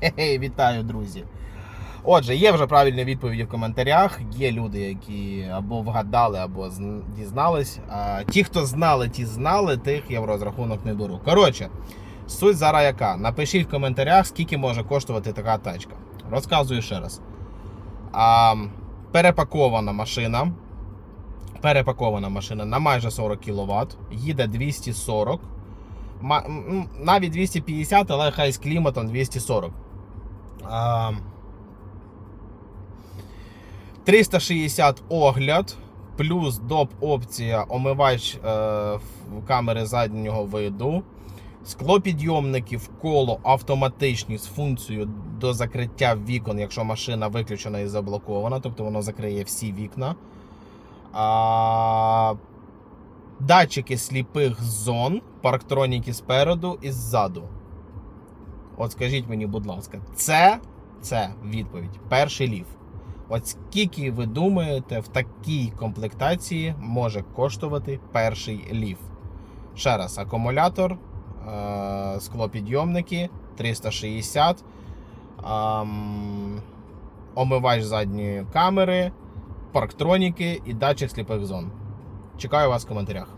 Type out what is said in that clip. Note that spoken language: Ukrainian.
Хе-хе, вітаю, друзі. Отже, є вже правильні відповіді в коментарях. Є люди, які або вгадали, або дізнались. А ті, хто знали, ті знали, тих я в розрахунок не беру. Коротше, суть зараз яка. Напишіть в коментарях, скільки може коштувати така тачка. Розказую ще раз. А, перепакована машина. Перепакована машина на майже 40 кВт. Їде 240. Навіть 250, але хай з кліматом 240. А, 360 огляд, плюс доп опція омивач е, камери заднього виду. Склопідйомники в коло автоматичні з функцією до закриття вікон, якщо машина виключена і заблокована, тобто воно закриє всі вікна. А, датчики сліпих зон, парктроніки спереду і ззаду. От скажіть мені, будь ласка, це, це відповідь. Перший ліф. От скільки ви думаєте, в такій комплектації може коштувати перший ліф? Ще раз, акумулятор, е- склопідйомники 360, ем, омивач задньої камери, парктроніки і датчик сліпих зон. Чекаю вас в коментарях.